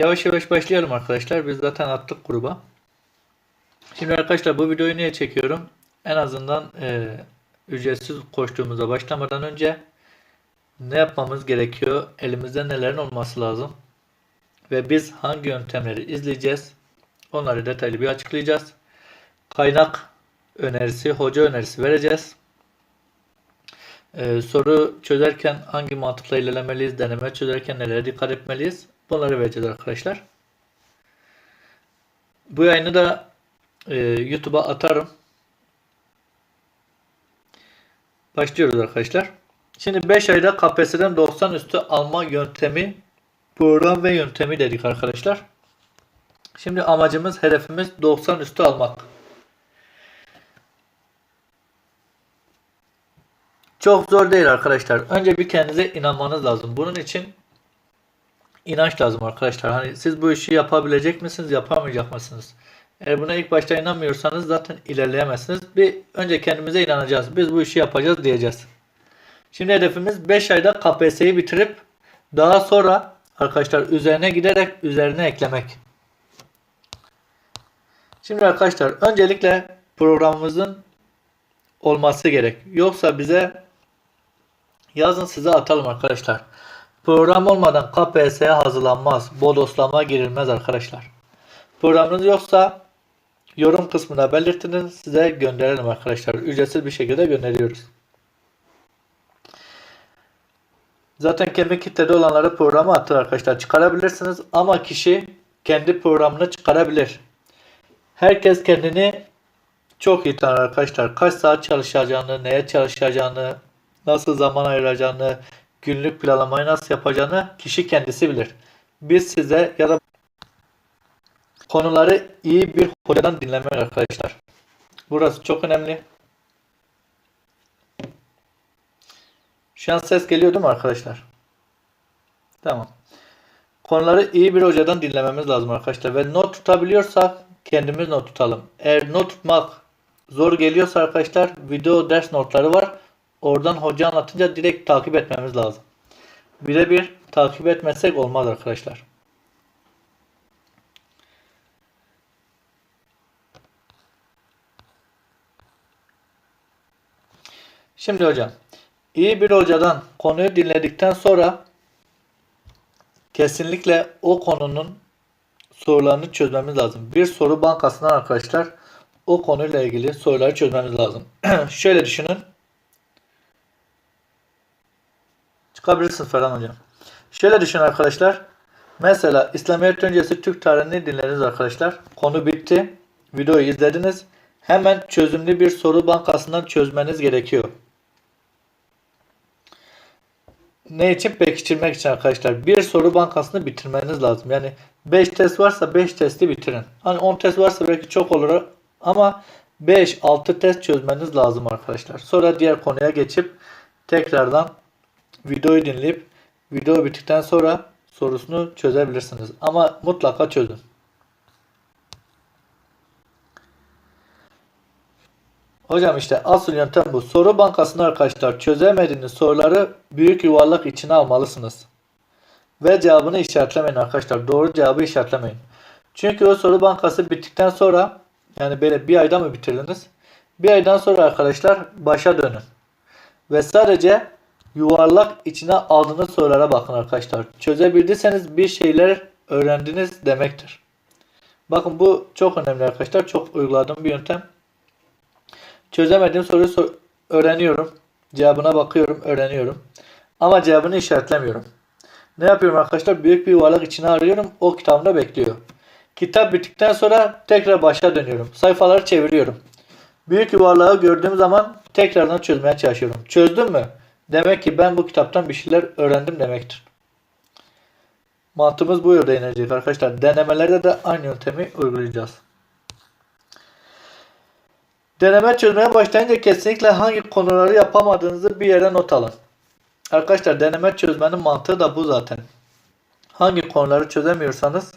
Yavaş yavaş başlayalım arkadaşlar. Biz zaten attık gruba. Şimdi arkadaşlar bu videoyu niye çekiyorum? En azından e, ücretsiz koştuğumuza başlamadan önce ne yapmamız gerekiyor? Elimizde nelerin olması lazım? Ve biz hangi yöntemleri izleyeceğiz? Onları detaylı bir açıklayacağız. Kaynak önerisi, hoca önerisi vereceğiz. Ee, soru çözerken hangi mantıkla ilerlemeliyiz, deneme çözerken nelere dikkat etmeliyiz? Bunları vereceğiz arkadaşlar. Bu yayını da e, YouTube'a atarım. Başlıyoruz arkadaşlar. Şimdi 5 ayda KPSS'den 90 üstü alma yöntemi, program ve yöntemi dedik arkadaşlar. Şimdi amacımız, hedefimiz 90 üstü almak. Çok zor değil arkadaşlar. Önce bir kendinize inanmanız lazım. Bunun için inanç lazım arkadaşlar. Hani siz bu işi yapabilecek misiniz, yapamayacak mısınız? Eğer buna ilk başta inanmıyorsanız zaten ilerleyemezsiniz. Bir önce kendimize inanacağız. Biz bu işi yapacağız diyeceğiz. Şimdi hedefimiz 5 ayda KPSS'yi bitirip daha sonra arkadaşlar üzerine giderek üzerine eklemek. Şimdi arkadaşlar öncelikle programımızın olması gerek. Yoksa bize yazın size atalım arkadaşlar. Program olmadan KPSS'ye hazırlanmaz. Bodoslama girilmez arkadaşlar. Programınız yoksa yorum kısmına belirtiniz. Size gönderelim arkadaşlar. Ücretsiz bir şekilde gönderiyoruz. Zaten kendi kitlede olanları programa attı arkadaşlar. Çıkarabilirsiniz ama kişi kendi programını çıkarabilir. Herkes kendini çok iyi tanır arkadaşlar. Kaç saat çalışacağını, neye çalışacağını, nasıl zaman ayıracağını, günlük planlamayı nasıl yapacağını kişi kendisi bilir. Biz size ya da konuları iyi bir hocadan dinlemek arkadaşlar. Burası çok önemli. Şu an ses geliyor değil mi arkadaşlar? Tamam. Konuları iyi bir hocadan dinlememiz lazım arkadaşlar. Ve not tutabiliyorsak kendimiz not tutalım. Eğer not tutmak zor geliyorsa arkadaşlar video ders notları var. Oradan hoca anlatınca direkt takip etmemiz lazım. Birebir takip etmezsek olmaz arkadaşlar. Şimdi hocam iyi bir hocadan konuyu dinledikten sonra kesinlikle o konunun sorularını çözmemiz lazım. Bir soru bankasından arkadaşlar o konuyla ilgili soruları çözmemiz lazım. Şöyle düşünün. Çıkabilirsiniz Ferhan Hocam. Şöyle düşünün arkadaşlar. Mesela İslamiyet öncesi Türk tarihini dinlediniz arkadaşlar. Konu bitti. Videoyu izlediniz. Hemen çözümlü bir soru bankasından çözmeniz gerekiyor. Ne için? Pekiştirmek için arkadaşlar. Bir soru bankasını bitirmeniz lazım. Yani 5 test varsa 5 testi bitirin. Hani 10 test varsa belki çok olur ama 5-6 test çözmeniz lazım arkadaşlar. Sonra diğer konuya geçip tekrardan videoyu dinleyip video bittikten sonra sorusunu çözebilirsiniz. Ama mutlaka çözün. Hocam işte asıl yöntem bu. Soru bankasında arkadaşlar çözemediğiniz soruları büyük yuvarlak içine almalısınız. Ve cevabını işaretlemeyin arkadaşlar. Doğru cevabı işaretlemeyin. Çünkü o soru bankası bittikten sonra yani böyle bir ayda mı bitirdiniz? Bir aydan sonra arkadaşlar başa dönün. Ve sadece yuvarlak içine aldığınız sorulara bakın arkadaşlar. Çözebildiyseniz bir şeyler öğrendiniz demektir. Bakın bu çok önemli arkadaşlar. Çok uyguladığım bir yöntem. Çözemediğim soruyu sor öğreniyorum. Cevabına bakıyorum, öğreniyorum. Ama cevabını işaretlemiyorum. Ne yapıyorum arkadaşlar? Büyük bir yuvarlak içine arıyorum. O kitabımda bekliyor. Kitap bittikten sonra tekrar başa dönüyorum. Sayfaları çeviriyorum. Büyük yuvarlağı gördüğüm zaman tekrardan çözmeye çalışıyorum. Çözdüm mü? Demek ki ben bu kitaptan bir şeyler öğrendim demektir. Mantığımız bu yolda inecek arkadaşlar. Denemelerde de aynı yöntemi uygulayacağız. Deneme çözmeye başlayınca kesinlikle hangi konuları yapamadığınızı bir yere not alın. Arkadaşlar deneme çözmenin mantığı da bu zaten. Hangi konuları çözemiyorsanız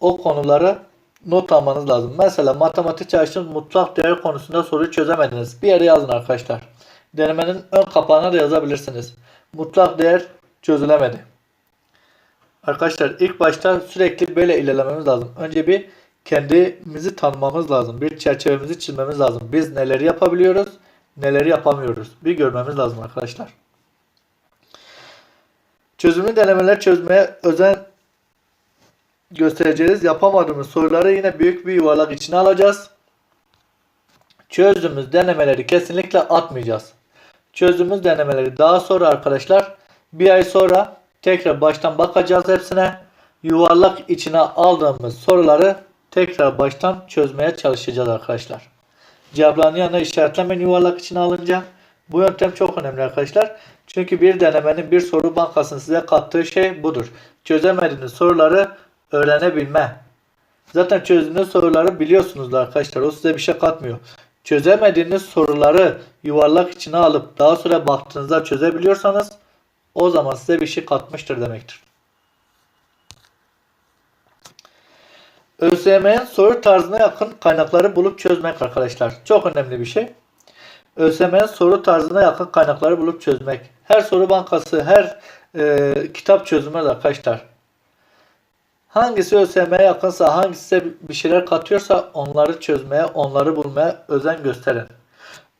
o konuları not almanız lazım. Mesela matematik çalıştığınız mutlak değer konusunda soruyu çözemediniz. Bir yere yazın arkadaşlar. Denemenin ön kapağına da yazabilirsiniz. Mutlak değer çözülemedi. Arkadaşlar ilk başta sürekli böyle ilerlememiz lazım. Önce bir kendimizi tanımamız lazım. Bir çerçevemizi çizmemiz lazım. Biz neleri yapabiliyoruz, neleri yapamıyoruz. Bir görmemiz lazım arkadaşlar. Çözümlü denemeler çözmeye özen göstereceğiz. Yapamadığımız soruları yine büyük bir yuvarlak içine alacağız. Çözdüğümüz denemeleri kesinlikle atmayacağız. Çözdüğümüz denemeleri daha sonra arkadaşlar bir ay sonra tekrar baştan bakacağız hepsine. Yuvarlak içine aldığımız soruları tekrar baştan çözmeye çalışacağız arkadaşlar. Cevaplarını yanına işaretlemeyin yuvarlak içine alınca. Bu yöntem çok önemli arkadaşlar. Çünkü bir denemenin bir soru bankasının size kattığı şey budur. Çözemediğiniz soruları öğrenebilme. Zaten çözdüğünüz soruları biliyorsunuz da arkadaşlar. O size bir şey katmıyor. Çözemediğiniz soruları yuvarlak içine alıp daha sonra baktığınızda çözebiliyorsanız o zaman size bir şey katmıştır demektir. ÖSYM'nin soru tarzına yakın kaynakları bulup çözmek arkadaşlar. Çok önemli bir şey. ÖSYM'nin soru tarzına yakın kaynakları bulup çözmek. Her soru bankası, her e, kitap çözümü arkadaşlar. Hangisi ÖSYM'ye yakınsa, hangisi bir şeyler katıyorsa onları çözmeye, onları bulmaya özen gösterin.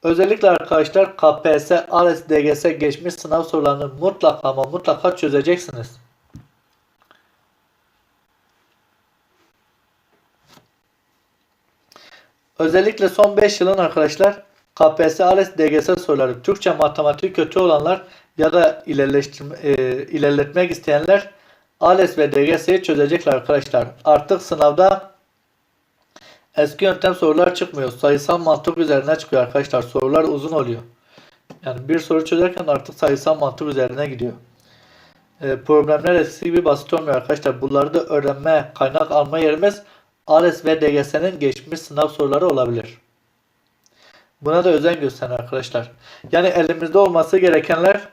Özellikle arkadaşlar KPSS, ALES, DGS geçmiş sınav sorularını mutlaka ama mutlaka çözeceksiniz. Özellikle son 5 yılın arkadaşlar KPSS, ALES, DGS soruları Türkçe matematik kötü olanlar ya da e, ilerletmek isteyenler ALES ve DGS'yi çözecekler arkadaşlar. Artık sınavda eski yöntem sorular çıkmıyor. Sayısal mantık üzerine çıkıyor arkadaşlar. Sorular uzun oluyor. Yani bir soru çözerken artık sayısal mantık üzerine gidiyor. E, problemler eskisi gibi basit olmuyor arkadaşlar. Bunları da öğrenme, kaynak alma yerimiz ALES ve DGS'nin geçmiş sınav soruları olabilir. Buna da özen gösterin arkadaşlar. Yani elimizde olması gerekenler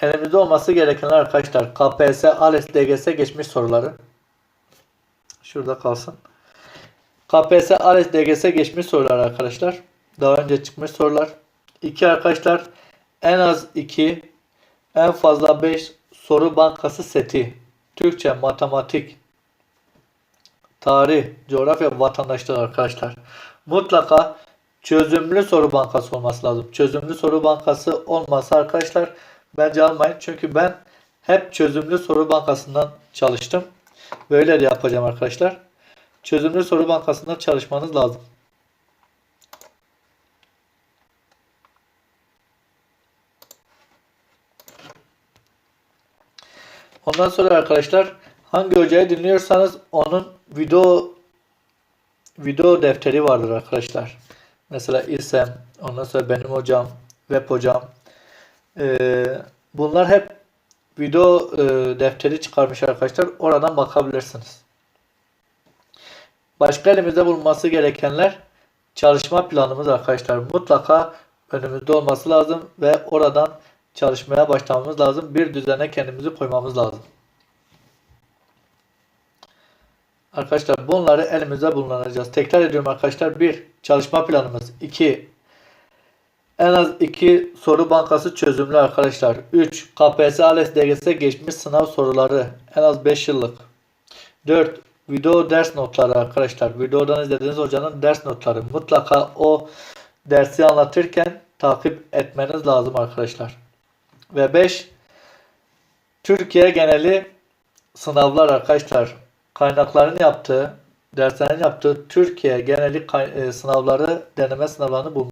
elimizde olması gerekenler arkadaşlar KPSS, ALES, DGS geçmiş soruları. Şurada kalsın. KPSS, ALES, DGS geçmiş sorular arkadaşlar. Daha önce çıkmış sorular. 2 arkadaşlar en az 2 en fazla 5 soru bankası seti. Türkçe, matematik, tarih, coğrafya, vatandaşlık arkadaşlar. Mutlaka çözümlü soru bankası olması lazım. Çözümlü soru bankası olmasa arkadaşlar bence almayın. Çünkü ben hep çözümlü soru bankasından çalıştım. Böyle de yapacağım arkadaşlar. Çözümlü soru bankasından çalışmanız lazım. Ondan sonra arkadaşlar hangi hocayı dinliyorsanız onun video video defteri vardır arkadaşlar. Mesela İSEM, ondan sonra benim hocam, web hocam. Ee, bunlar hep video e, defteri çıkarmış arkadaşlar. Oradan bakabilirsiniz. Başka elimizde bulunması gerekenler çalışma planımız arkadaşlar. Mutlaka önümüzde olması lazım ve oradan çalışmaya başlamamız lazım. Bir düzene kendimizi koymamız lazım. Arkadaşlar bunları elimizde bulunduracağız. Tekrar ediyorum arkadaşlar. 1. Çalışma planımız. 2. En az 2 soru bankası çözümlü arkadaşlar. 3. KPSS, ALES, DGS geçmiş sınav soruları. En az 5 yıllık. 4. Video ders notları arkadaşlar. Videodan izlediğiniz hocanın ders notları. Mutlaka o dersi anlatırken takip etmeniz lazım arkadaşlar. Ve 5. Türkiye geneli sınavlar arkadaşlar kaynakların yaptığı, derslerin yaptığı Türkiye geneli e, sınavları, deneme sınavlarını bulmak.